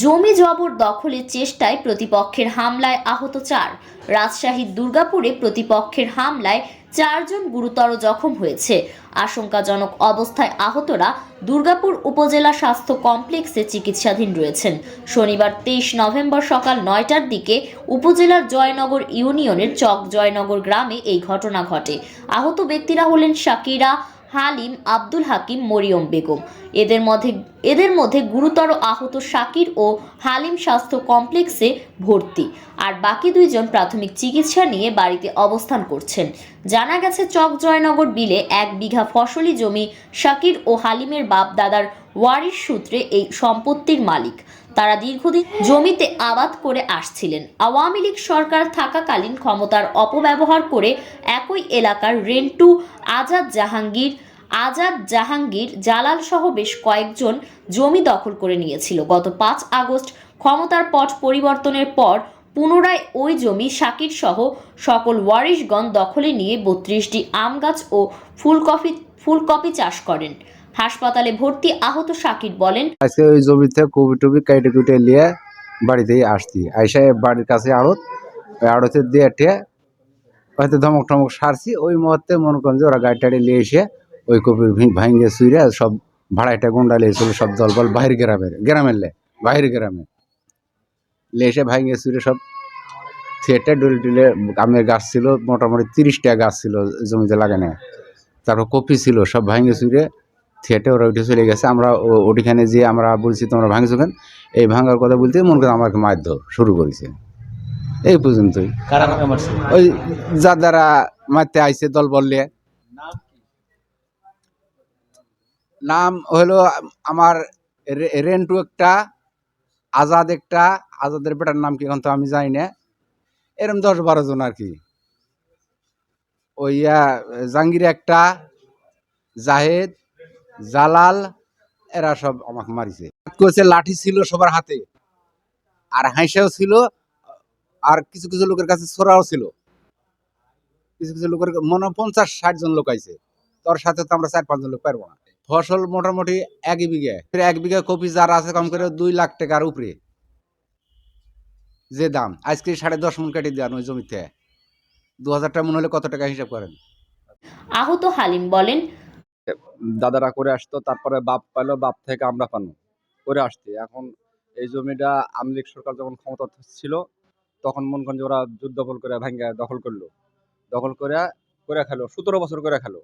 জমি জবর দখলের চেষ্টায় প্রতিপক্ষের হামলায় আহত চার। রাজশাহীর দুর্গাপুরে প্রতিপক্ষের হামলায় চারজন গুরুতর জখম হয়েছে। আশঙ্কাজনক অবস্থায় আহতরা দুর্গাপুর উপজেলা স্বাস্থ্য কমপ্লেক্সে চিকিৎসাধীন রয়েছেন। শনিবার তেইশ নভেম্বর সকাল নয়টার দিকে উপজেলার জয়নগর ইউনিয়নের চক জয়নগর গ্রামে এই ঘটনা ঘটে। আহত ব্যক্তিরা হলেন শাকিরা হালিম, আব্দুল হাকিম, মরিয়ম বেগম। এদের মধ্যে এদের মধ্যে গুরুতর আহত শাকির ও হালিম স্বাস্থ্য কমপ্লেক্সে ভর্তি। আর বাকি দুইজন প্রাথমিক চিকিৎসা নিয়ে বাড়িতে অবস্থান করছেন। জানা গেছে চক জয়নগর বিলে এক বিঘা ফসলি জমি শাকির ও হালিমের বাপ দাদার ওয়ারিশ সূত্রে এই সম্পত্তির মালিক। তারা দীর্ঘদিন জমিতে আবাদ করে আসছিলেন। আওয়ামী লীগ সরকার থাকাকালীন ক্ষমতার অপব্যবহার করে একই এলাকার রেন্টু, আজাদ জাহাঙ্গীর আজাদ জাহাঙ্গীর জালাল সহ বেশ কয়েকজন জমি দখল করে নিয়েছিল। গত পাঁচ আগস্ট ক্ষমতার পট পরিবর্তনের পর পুনরায় ওই জমি শাকির সহ সকল ওয়ারিশগণ দখলে নিয়ে বত্রিশটি আম গাছ ও ফুলকপি ফুলকপি চাষ করেন। হাসপাতালে ভর্তি আহত শাকির বলেন, আজকে ওই জমিতে কবি টবি কাইটে কুটে নিয়ে বাড়িতেই আসছি। আইসা বাড়ির কাছে আড়ত, ওই আড়তে দিয়ে ঠে হয়তো ধমক টমক সারছি। ওই মুহূর্তে মনে করেন যে ওরা গাড়ি টাড়ি নিয়ে এসে ওই কপির ভাঙ্গে সুইরে সব ভাড়াইটা গুন্ডা লিয়েছিল সব দলবল বাহির গ্রামের গ্রামের লে বাহির গ্রামে। লিয়ে এসে ভাঙ্গে সব থিয়েটার, ডুলে টুলে আমের গাছ ছিল, মোটামুটি তিরিশটা গাছ ছিল জমিতে লাগানো। তারপর কপি ছিল, সব ভাঙ্গে সুইরে থিয়েটার ওরা উঠে চলে গেছে। আমরা ওটিখানে যে আমরা বলছি তোমরা ভাঙছো কেন? এই ভাঙার কথা বলতে মন করে আমাকে মারধর শুরু করেছে। এই পর্যন্তই। ওই যার দ্বারা মারতে আইছে দল বললে। নাম হলো আমার রেন্টু একটা আজাদ একটা। আজাদের বেটার নাম কি এখন তো আমি জানি না। এরম দশ বারো জন আর কি। ওই ইয়া জাহাঙ্গীর একটা জাহেদ জালাল, এরা সব আমাকে মারিছে। করছে, লাঠি ছিল সবার হাতে। আর হাঁসাও ছিল, আর কিছু কিছু লোকের কাছে ছোড়াও ছিল। কিছু কিছু লোকের মনে পঞ্চাশ, ষাট জন লোক আইছে। তোর সাথে তো আমরা চার পাঁচজন লোক পারব না। ফসল মোটামুটি এক বিঘে। এক বিঘা কপি যার আছে, কম করে দুই লাখ টাকার উপরে। যে দাম। আজকে সাড়ে দশ মন কেটে দেন ওই জমিতে। দু হাজার টাকা মনে হলে কত টাকা হিসাব করেন? আহত হালিম বলেন দাদারা করে আসতো, তারপরে বাপ পাইলো, বাপ থেকে আমরা পানো, করে আসছি। এখন এই জমিটা আমলিক সরকার যখন ক্ষমতা ছিল, তখন মন যে ওরা যুদ্ধ দখল করে ভাঙ্গা দখল করল। দখল করে করে খেলো, সতেরো বছর করে খেলো।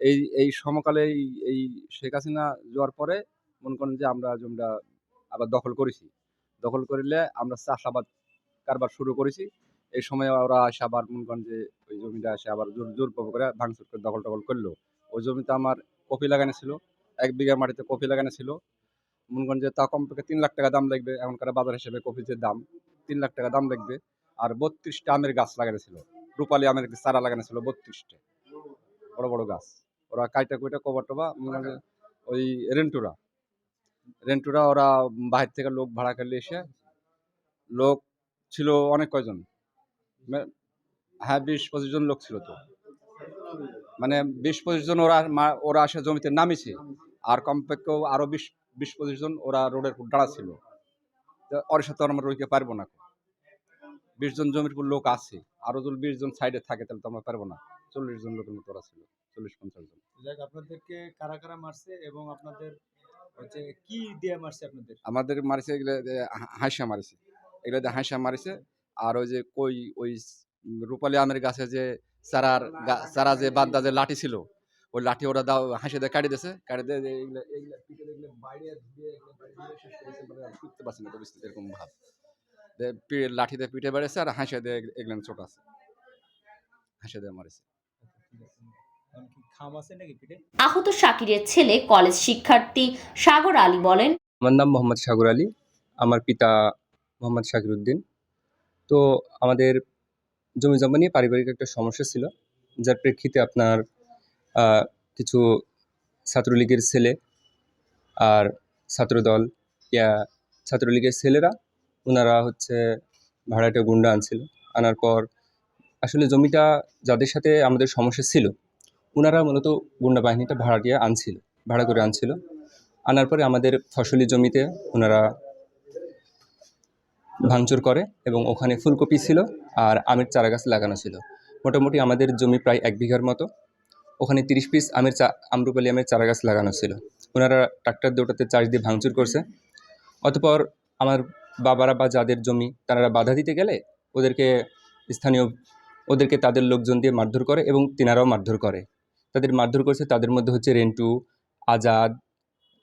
এই এই সমকালে এই- শেখ হাসিনা যাওয়ার পরে মনে যে আমরা জমিটা আবার দখল করেছি। দখল করিলে আমরা চাষাবাদ কারবার শুরু করেছি। এই সময় ওরা এসে আবার মনে যে ওই জমিটা এসে আবার জোর জোর করে ভাঙচুর করে দখল টখল করল। ওই জমিতে আমার কপি লাগানো ছিল, এক বিঘা মাটিতে কপি লাগানো ছিল। মনে যে তা কমপক্ষে তিন লাখ টাকা দাম লাগবে এখনকার বাজার হিসেবে কপির যে দাম, তিন লাখ টাকা দাম লাগবে। আর বত্রিশটা আমের গাছ লাগানো ছিল, রূপালী আমের চারা লাগানো ছিল বত্রিশটা। বড় বড় গাছ। ওরা কাইটা কুইটা কবার টবা ওই রেন্টুরা। রেন্টুরা ওরা বাহির থেকে লোক ভাড়া করলে এসে, লোক ছিল অনেক কয়জন? হ্যাঁ বিশ পঁচিশ জন লোক ছিল তো। মানে বিশ পঁচিশ জন ওরা ওরা আসে জমিতে নামিছে। আর কমপক্ষেও আরও বিশ বিশ পঁচিশ জন ওরা রোডের উপর দাঁড়া ছিল তো ওর সাথে আমরা রইতে পারব না। বিশ জন জমির উপর লোক আছে। আরও যদি বিশ জন সাইডে থাকে তাহলে তো আমরা পারব না। চল্লিশ জন লোকের মতো ওরা ছিল। চল্লিশ পঞ্চাশ জন। যাক আপনাদেরকে কারা কারা মারছে এবং আপনাদের হচ্ছে কি দিয়ে মারছে আপনাদের? আমাদের মারিছে এগুলো হাঁসা মারিছে। এগুলো হাঁসা মারিছে। আর ওই যে কই ওই রূপালী আমের গাছে যে চারার গা- চারা যে বাদ্দা যে লাঠি ছিল ওই লাঠি ওরা দাও হাঁসে দিয়ে কাটি দিয়েছে কাটি দিয়ে করতে পারছি না পরিস্থিতি এরকম ভাব। লাঠি দিয়ে পিঠে বেড়েছে আর হাঁসে দিয়ে এগুলো ছোট আছে। হাঁসে দিয়ে মারিছে। এখন কি খাম আছে নাকি পিঠে আহত শাকিরের ছেলে কলেজ শিক্ষার্থী সাগর আলী বলেন আমার নাম মোহাম্মদ সাগর আলী আমার পিতা মোহাম্মদ শাকির উদ্দিন। তো আমাদের জমি জমা নিয়ে পারিবারিক একটা সমস্যা ছিল, যার প্রেক্ষিতে আপনার কিছু ছাত্রলীগের ছেলে আর ছাত্রদল, ইয়া, ছাত্রলীগের ছেলেরা ওনারা হচ্ছে ভাড়াটে গুন্ডা আনছিল। আনার পর আসলে জমিটা যাদের সাথে আমাদের সমস্যা ছিল ওনারা মূলত গুন্ডা বাহিনীটা ভাড়া দিয়ে আনছিল, ভাড়া করে আনছিল। আনার পরে আমাদের ফসলি জমিতে ওনারা ভাঙচুর করে এবং ওখানে ফুলকপি ছিল আর আমের চারা গাছ লাগানো ছিল। মোটামুটি আমাদের জমি প্রায় এক বিঘার মতো। ওখানে তিরিশ পিস আমের চা আমরুপালি আমের চারা গাছ লাগানো ছিল। ওনারা ট্রাক্টর দিয়ে ওটাতে চার্জ দিয়ে ভাঙচুর করছে। অতপর আমার বাবারা বা যাদের জমি তারা বাধা দিতে গেলে ওদেরকে স্থানীয়, ওদেরকে তাদের লোকজন দিয়ে মারধর করে এবং তেনারাও মারধর করে। তাদের মারধর করছে, তাদের মধ্যে হচ্ছে রেন্টু, আজাদ,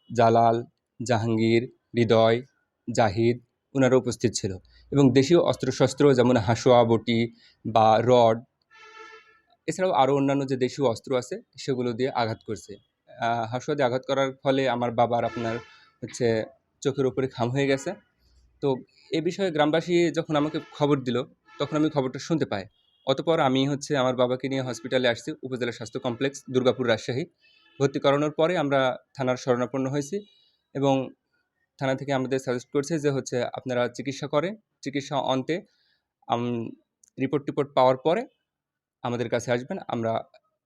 জালাল, জাহাঙ্গীর, হৃদয়, জাহিদ ওনারা উপস্থিত ছিল। এবং দেশীয় অস্ত্রশস্ত্র যেমন হাসোয়া, বটি বা রড, এছাড়াও আরও অন্যান্য যে দেশীয় অস্ত্র আছে, সেগুলো দিয়ে আঘাত করছে। হাসুয়া দিয়ে আঘাত করার ফলে আমার বাবার আপনার হচ্ছে চোখের উপরে খাম হয়ে গেছে। তো এ বিষয়ে গ্রামবাসী যখন আমাকে খবর দিল, তখন আমি খবরটা শুনতে পাই। অতপর আমি হচ্ছে আমার বাবাকে নিয়ে হসপিটালে আসছি, উপজেলা স্বাস্থ্য কমপ্লেক্স, দুর্গাপুর রাজশাহী। ভর্তি করানোর পরে আমরা থানার শরণাপন্ন হয়েছি এবং থানা থেকে আমাদের সাজেস্ট করছে যে হচ্ছে আপনারা চিকিৎসা করেন, চিকিৎসা অন্তে রিপোর্ট টিপোর্ট পাওয়ার পরে আমাদের কাছে আসবেন, আমরা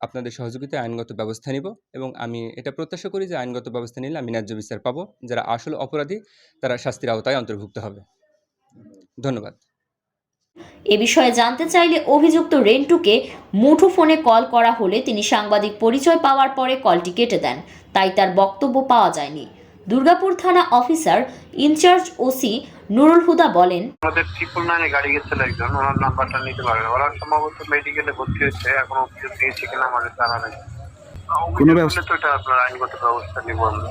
আপনাদের সহযোগিতায় আইনগত ব্যবস্থা নিব এবং আমি এটা প্রত্যাশা করি যে আইনগত ব্যবস্থা নিলে আমি ন্যায্য বিচার পাবো। যারা আসল অপরাধী, তারা শাস্তির আওতায় অন্তর্ভুক্ত হবে। ধন্যবাদ। এ বিষয়ে জানতে চাইলে অভিযুক্ত রেন্টুকে মুঠোফোনে কল করা হলে তিনি সাংবাদিক পরিচয় পাওয়ার পরে কলটি কেটে দেন। তাই তার বক্তব্য পাওয়া যায়নি। দুর্গাপুর থানা officer in charge OC Nurul Huda বলেন আমাদের ট্রিপল নাইনে গাড়ি গেছিল একজন ওনার নাম্বারটা নিতে পারেন ওরা সম্ভবত মেডিকেলে ভর্তি হয়েছে এখন অফিসে পেয়েছে কিনা আমাদের জানা নেই। কোনো অভিযোগ ব্যবস্থা- তো এটা আপনার আইনগত ব্যবস্থা নিব আমরা